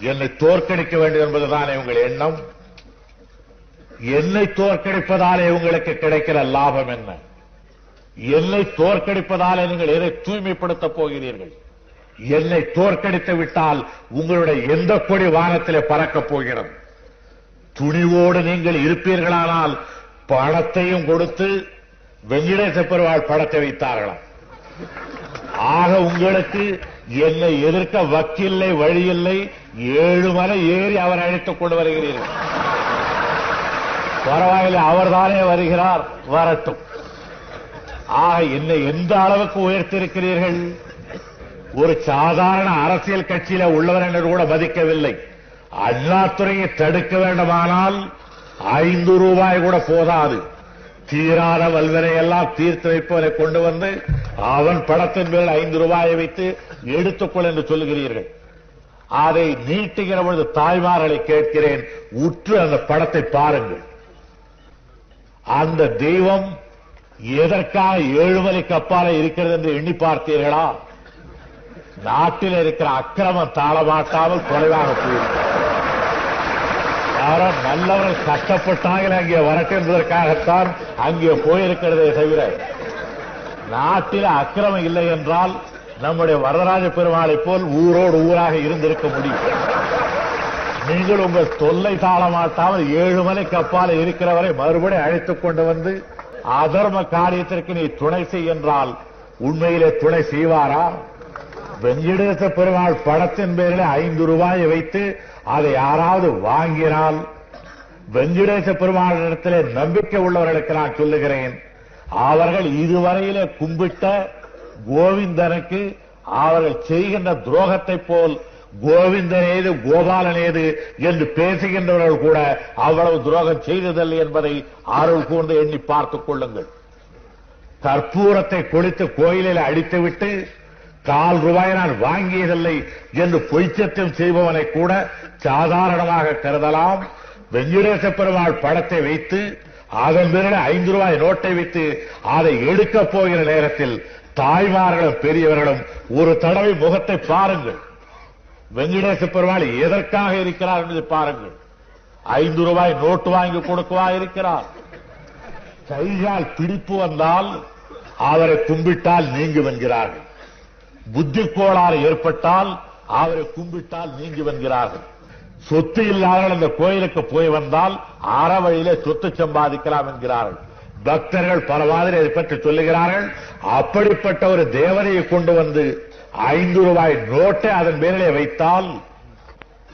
என்னை தோற்கடிக்க வேண்டும் என்பதுதானே உங்கள் எண்ணம்? என்னை தோற்கடிப்பதாலே உங்களுக்கு கிடைக்கிற லாபம் என்ன? என்னை தோற்கடிப்பதாலே நீங்கள் எதை தூய்மைப்படுத்தப் போகிறீர்கள்? என்னை தோற்கடித்து விட்டால் உங்களுடைய எந்த கொடி வானத்திலே பறக்கப் போகிறது? துணிவோடு நீங்கள் இருப்பீர்களானால் பணத்தையும் கொடுத்து வெங்கடேச பெருவாள் படத்தை வைத்தார்களாம். ஆக உங்களுக்கு என்னை எதிர்க்க வக்கில்லை வழியில்லை ஏழு மலை ஏறி அவர் அழைத்துக் கொண்டு வருகிறீர்கள். பரவாயில்லை அவர்தானே வருகிறார் வரட்டும். ஆக என்னை எந்த அளவுக்கு உயர்த்திருக்கிறீர்கள் ஒரு சாதாரண அரசியல் கட்சியில உள்ளவர் என்று கூட மதிக்கவில்லை. அண்ணாத்துறையை தடுக்க வேண்டுமானால் ஐந்து ரூபாய் கூட போதாது. தீராத வல்வரை எல்லாம் தீர்த்து வைப்பவரை கொண்டு வந்து அவன் படத்தின் மேல் ஐந்து ரூபாயை வைத்து எடுத்துக்கொள் என்று சொல்லுகிறீர்கள். அதை நீட்டுகிற பொழுது தாய்மார்களை கேட்கிறேன் உற்று அந்த படத்தை பாருங்கள். அந்த தெய்வம் எதற்காக ஏழுமலைக்கு அப்பால இருக்கிறது என்று எண்ணி பார்த்தீர்களா? நாட்டில் இருக்கிற அக்கிரமம் தாளமாட்டாமல் குறைவாக போயிருக்கிறது யாரோ நல்லவர்கள் கஷ்டப்பட்டார்கள் அங்கே வரட்டும் என்பதற்காகத்தான் அங்கே போயிருக்கிறதே தவிர நாட்டில் அக்கிரமம் இல்லை என்றால் நம்முடைய வரதராஜ பெருமாளை போல் ஊரோடு ஊராக இருந்திருக்க முடியும். நீங்கள் உங்கள் தொல்லை தாளமாட்டாமல் ஏழு மலை கப்பால இருக்கிறவரை மறுபடியும் அழைத்துக் கொண்டு வந்து அதர்ம காரியத்திற்கு நீ துணை செய் என்றால் உண்மையிலே துணை செய்வாரா? வெங்கடேச பெருமாள் படத்தின் பேரில் ஐந்து ரூபாயை வைத்து அதை யாராவது வாங்கினால் வெங்கடேச பெருமாளிடத்திலே நம்பிக்கை உள்ளவர்களுக்கு நான் சொல்லுகிறேன். அவர்கள் இதுவரையிலே கும்பிட்ட கோவிந்தனுக்கு அவர்கள் செய்கின்ற துரோகத்தை போல் கோவிந்தனேது கோபாலனேது என்று பேசுகின்றவர்கள் கூட அவ்வளவு துரோகம் செய்ததில்லை என்பதை அருள் கூர்ந்து எண்ணி பார்த்துக் கொள்ளுங்கள். கற்பூரத்தை கொளித்து கோயிலில் அடித்துவிட்டு கால் ரூபாய் நான் வாங்கியதில்லை என்று பொய்ச்சத்தியம் செய்பவனை கூட சாதாரணமாக கருதலாம். வெங்கடேச பெருமாள் படத்தை வைத்து அதன் பிறகு ஐந்து ரூபாய் நோட்டை வைத்து அதை எடுக்கப் போகிற நேரத்தில் தாய்மார்களும் பெரியவர்களும் ஒரு தடவை முகத்தை பாருங்கள். வெங்கடேச பெருமாள் எதற்காக இருக்கிறார் என்பதை பாருங்கள். ஐந்து ரூபாய் நோட்டு வாங்கி கொடுக்கவா இருக்கிறார்? கைகால் பிடிப்பு வந்தால் அவரை கும்பிட்டால் நீங்கும் என்கிறார்கள். புத்தி கோளாறு ஏற்பட்டால் அவரை கும்பிட்டால் நீங்கி வன்கிறார்கள் சொத்து இல்லாதவர்கள் அந்த கோயிலுக்கு போய் வந்தால் அற வழியிலே சொத்து சம்பாதிக்கலாம் என்கிறார்கள். பக்தர்கள் பல மாதிரி அதை பற்றி சொல்லுகிறார்கள். அப்படிப்பட்ட ஒரு தேவதையை கொண்டு வந்து ஐந்து ரூபாய் நோட்டை அதன் மேலே வைத்தால்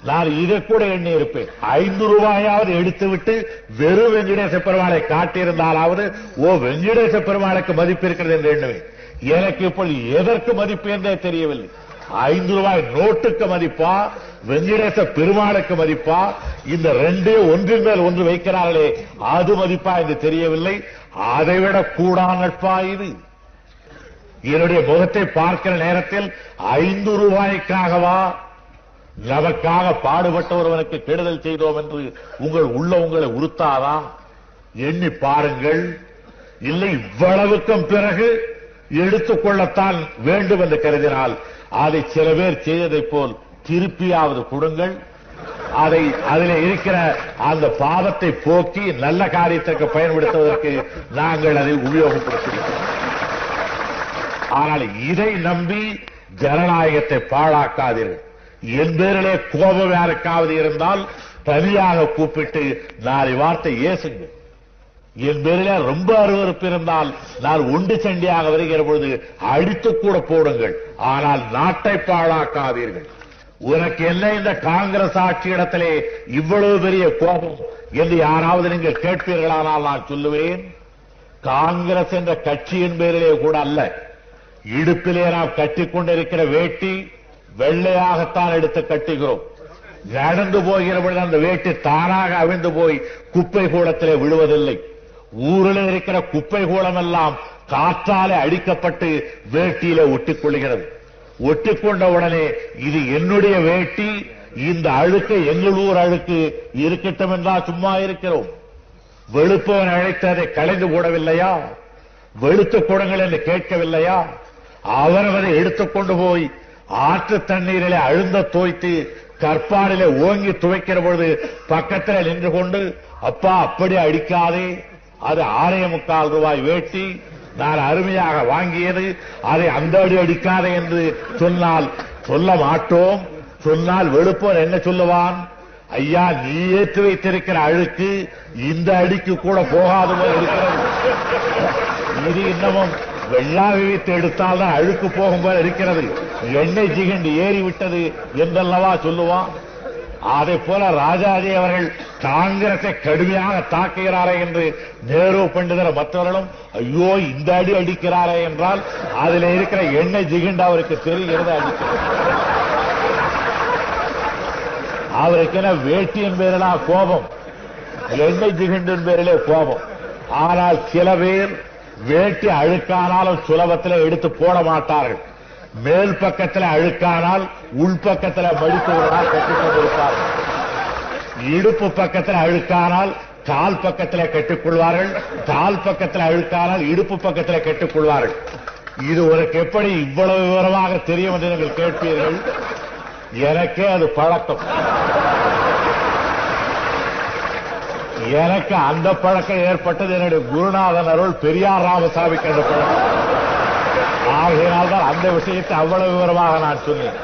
நான் இதை கூட எண்ணி இருப்பேன் ஐந்து ரூபாயாவது எடுத்துவிட்டு வெறும் வெங்கடேச பெருமாளை காட்டியிருந்தாலாவது ஓ வெங்கடேச பெருமாளுக்கு மதிப்பு இருக்கிறது என்று எண்ணுவேன். எனக்கு இப்பொழுது எதற்கு மதிப்பு என்றே தெரியவில்லை. ஐந்து ரூபாய் நோட்டுக்கு மதிப்பா வெங்கடேச பெருமாளுக்கு மதிப்பா இந்த ரெண்டே ஒன்றின் மேல் ஒன்று வைக்கிறார்களே அது மதிப்பா என்று தெரியவில்லை. அதைவிட கூடா நட்பா இது? என்னுடைய முகத்தை பார்க்கிற நேரத்தில் ஐந்து ரூபாய்க்காகவா? நமக்காக பாடுபட்ட ஒருவனுக்கு கெடுதல் செய்தோம் என்று உங்கள் உள்ள உங்களை உறுத்தாதா? எண்ணி பாருங்கள். இல்லை இவ்வளவுக்கும் பிறகு எடுத்துக்கொள்ளத்தான் வேண்டும் என்று கருதினால் அதை சில பேர் செய்ததைப் போல் திருப்பியாவது கொடுங்கள். அதை அதில் இருக்கிற அந்த பாவத்தை போக்கி நல்ல காரியத்திற்கு பயன்படுத்துவதற்கு நாங்கள் அதை உபயோகப்படுத்துகிறோம் ஆனால் இதை நம்பி ஜனநாயகத்தை பாழாக்காதீர்கள். என் பேரிலே கோபம் யாருக்காவது இருந்தால் தனியாக கூப்பிட்டு நாளை வார்த்தை ஏசுங்க என் பேரில் ரொம்ப அருவருப்பு இருந்தால் நான் உண்டு சண்டியாக வருகிற பொழுது அடித்து கூட போடுங்கள். ஆனால் நாட்டை பாழாக்காதீர்கள். உனக்கு என்ன இந்த காங்கிரஸ் ஆட்சி இடத்திலே இவ்வளவு பெரிய கோபம் என்று யாராவது நீங்கள் கேட்பீர்களானால் நான் சொல்லுவேன். காங்கிரஸ் என்ற கட்சியின் பேரிலே கூட அல்ல. இடுப்பிலே நாம் கட்டிக் கொண்டிருக்கிற வேட்டி வெள்ளையாகத்தான் எடுத்து கட்டுகிறோம். நடந்து போகிற பொழுது அந்த வேட்டி தானாக அவிழ்ந்து போய் குப்பை கூடத்திலே விழுவதில்லை. ஊரில் இருக்கிற குப்பை கூடம் எல்லாம் காற்றாலே அடிக்கப்பட்டு வேட்டியில ஒட்டிக் கொள்கிறது ஒட்டிக்கொண்ட உடனே இது என்னுடைய வேட்டி இந்த அழுக்கு எங்கள் ஊர் அழுக்கு இருக்கட்டும் என்றா சும்மா இருக்கிறோம். வெளுப்பவன் அழைத்து அதை கலைந்து போடவில்லையா? வெளுத்து கொடுங்கள் என்று கேட்கவில்லையா? அவரவரை எடுத்துக்கொண்டு போய் ஆற்று தண்ணீரிலே அழுந்த தோய்த்து கற்பாடிலே ஓங்கி துவைக்கிற பொழுது பக்கத்தில் நின்று கொண்டு அப்பா அப்படி அடிக்காதே அது ஆறே முக்கால் ரூபாய் வேட்டி நான் அருமையாக வாங்கியது. அதை அந்த அடி அடிக்காதே என்று சொன்னால் சொல்ல மாட்டோம். சொன்னால் வெளுப்போன் என்ன சொல்லுவான்? ஐயா நீ ஏற்றி வைத்திருக்கிற அழுக்கு இந்த அடிக்கு கூட போகாது இருக்கிறது. இது இன்னமும் வெள்ளா வைத்து எடுத்தால் தான் அழுக்கு போகும் போல இருக்கிறது. எண்ணெய் ஜிகண்டு ஏறி விட்டது என்றல்லவா சொல்லுவான்? அதை போல ராஜாஜி அவர்கள் காங்கிரத்தை கடுமையாக தாக்குகிறாரே என்று நேரு பண்டிதர் மற்றவர்களும் ஐயோ இந்த அடி அடிக்கிறாரே என்றால் அதில் இருக்கிற எண்ணெய் ஜிகண்டு அவருக்கு தெரிகிறது அடிக்கிறது அவருக்கு என்ன வேட்டியின் பேரிலா கோபம் எண்ணெய் ஜிகிண்டின் பேரிலே கோபம். ஆனால் சில பேர் வேட்டி அழுக்கானாலும் சுலபத்தில் எடுத்து போட மாட்டார்கள். மேல் பக்கத்தில் அழுக்கானால் உள்பக்கத்தில் மடித்து ஒரு கட்டிக் கொண்டிருப்பார்கள். இடுப்பு பக்கத்தில் அழுக்கானால் கால் பக்கத்தில் கெட்டுக்கொள்வார்கள் கால் பக்கத்தில் அழுக்கானால் இடுப்பு பக்கத்தில் கெட்டுக்கொள்வார்கள். இது உனக்கு எப்படி இவ்வளவு விவரமாக தெரியும் என்று நீங்கள் கேட்பீர்கள்? எனக்கே அது பழக்கம். எனக்கு அந்த பழக்கம் ஏற்பட்டது. என்னுடைய குருநாதன் அருள் பெரியார் ராமசாமிக்கு அந்த பழக்கம். ஆகையினால் தான் அந்த விஷயத்தை அவ்வளவு விவரமாக நான் சொன்னேன்.